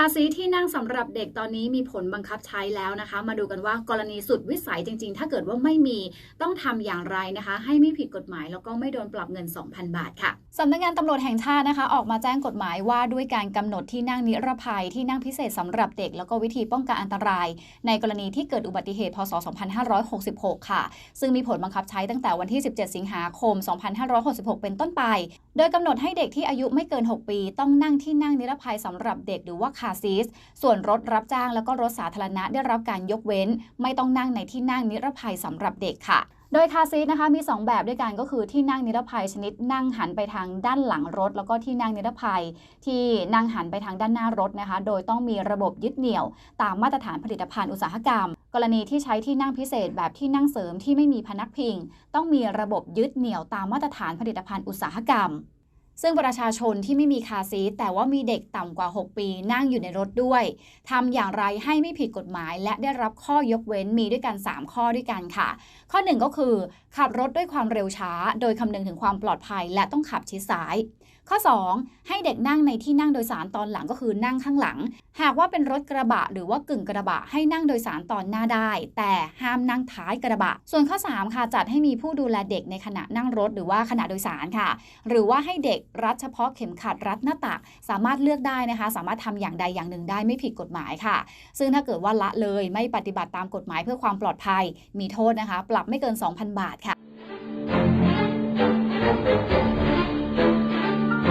คาษีที่นั่งสำหรับเด็กตอนนี้มีผลบังคับใช้แล้วนะคะ มาดูกันว่ากรณีสุดวิสัยจริง ๆ ถ้าเกิดว่าไม่มีต้องทำอย่างไรนะคะ ให้ไม่ผิดกฎหมายแล้วก็ไม่โดนปรับเงิน 2,000 บาทค่ะสำนักงานตำรวจแห่งชาตินะคะ ออกมาแจ้งกฎหมายว่าด้วยการกำหนดที่นั่งนิรภัยที่นั่งพิเศษสำหรับเด็ก แล้วก็วิธีป้องกันอันตราย ในกรณีที่เกิดอุบัติเหตุพศ 2566 ค่ะ ซึ่งมีผลบังคับใช้ตั้งแต่วันที่ 17 สิงหาคม 2566 เป็นต้นไป โดยกำหนดให้เด็กที่อายุไม่เกิน 6 ปี ต้องนั่งที่นั่งนิรภัยสำหรับเด็กหรือว่าคาซีสส่วนรถรับจ้างแล้วก็รถสาธารณะได้รับการยกเว้น ไม่ต้องนั่งในที่นั่งนิรภัยสำหรับเด็กค่ะโดยคาซีทนะคะมี 2 แบบด้วยกันก็คือที่นั่งนิรภัยชนิดนั่งหันไปทางด้านหลังรถ แล้วก็ที่นั่งนิรภัยที่นั่งหันไปทางด้านหน้ารถนะคะ โดยต้องมีระบบยึดเหนี่ยว ตามมาตรฐานผลิตภัณฑ์อุตสาหกรรม กรณีที่ใช้ที่นั่งพิเศษแบบที่นั่งเสริมที่ไม่มีพนักพิง ต้องมีระบบยึดเหนี่ยวตามมาตรฐานผลิตภัณฑ์อุตสาหกรรม ซึ่งประชาชนที่ไม่มีคาซีทแต่ว่ามีเด็กต่ำกว่า 6 ปีนั่งอยู่ในรถด้วยทำอย่างไรให้ไม่ผิดกฎหมาย และได้รับข้อยกเว้นมีด้วยกัน 3 ข้อด้วยกันค่ะ ข้อ 1 ก็คือ ขับรถด้วยความเร็วช้า โดยคำนึงถึงความปลอดภัยและต้องขับชิดซ้าย ข้อ 2 ให้เด็กนั่งในที่นั่งโดยสารตอนหลังก็คือนั่งข้างหลัง หากว่าเป็นรถกระบะหรือว่ากึ่งกระบะให้นั่งโดยสารตอนหน้าได้ แต่ห้ามนั่งท้ายกระบะ ส่วนข้อ 3 ค่ะจัดให้มีผู้ดูแลเด็กในขณะนั่งรถ หรือว่าขณะโดยสารค่ะ หรือว่าให้เด็กรัดเฉพาะเข็มขัดรัดหน้าตัก สามารถเลือกได้นะคะ สามารถทำอย่างใดอย่างหนึ่งได้ไม่ผิดกฎหมายค่ะ ซึ่งถ้าเกิดว่าละเลยไม่ปฏิบัติตามกฎหมายเพื่อความปลอดภัย มีโทษนะคะ ปรับไม่เกิน 2,000 บาทค่ะ